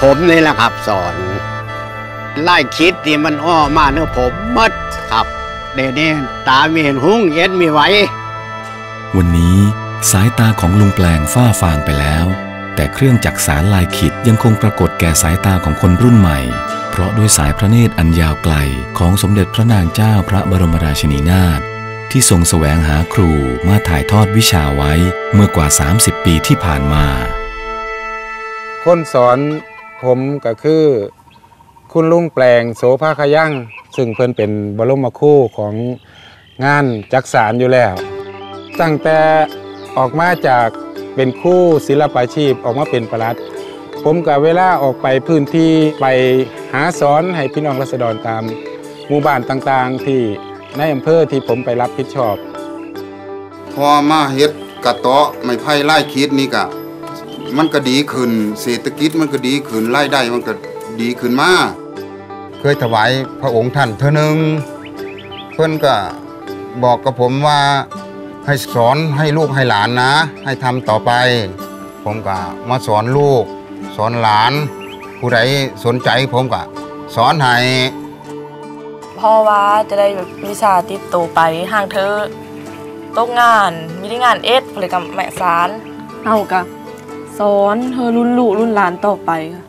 ผมนี่แหละครับสอนไล่คิดที่มันอ้อมาเนื้อผมมัดครับ เดี๋ยวนี้ตาไม่เห็นหุ้งเย็นไม่ไหววันนี้สายตาของลุงแปลงฝ้าฟางไปแล้ว แต่เครื่องจักสารลายขิดยังคงปรากฏแก่สายตาของคนรุ่นใหม่ เพราะด้วยสายพระเนตรอันยาวไกลของสมเด็จพระนางเจ้าพระบรมราชินีนาถ ที่ทรงแสวงหาครูมาถ่ายทอดวิชาไว้เมื่อกว่า 30 ปีที่ผ่านมา คนสอนผมก็คือ คุณลุงแปลงโสภาขยั่งซึ่งเพิ่นเป็นบรมครูของงานจักสารอยู่แล้ว ตั้งแต่ออกมาจากเป็นคู่ศิลปาชีพออกมาเป็นประหลัด ผมกับเวลาออกไปพื้นที่ไปหาสอนให้พี่น้องรัษฎรตามหมู่บ้านต่างๆที่ ในอำเภอที่ผมไปรับผิดชอบ พอมาเฮ็ดกระเตาะไม้ไผ่ไล่คิดนี่ก็มันก็ดีขึ้นเศรษฐกิจมันก็ดีขึ้นรายได้มันก็ดีขึ้นมาเคยถวายพระองค์ท่านเท่อหนึง เพิ่อนก็บอกกับผมว่าให้สอนให้ลูกให้หลานนะ ให้ทำต่อไป ผมก็มาสอนลูก สอนหลาน ผู้ใดสนใจผมก็สอนให้ พราะว่าจะได้แบบวิชาติดตัวไปห่างเธอตกงานมีได้งานเอ็ดผลิตกรรมแม่สารเอากะสอนเธอรุ่นลูกรุ่นหลานต่อไปค่ะ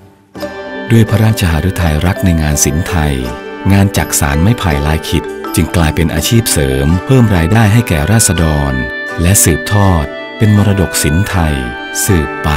ด้วยพระราชหฤทัยรักในงานศิลป์ไทย งานจักสารไม้ไผ่ลายขิด จึงกลายเป็นอาชีพเสริม เพิ่มรายได้ให้แก่ราษฎร และสืบทอด เป็นมรดกศิลป์ไทย สืบไป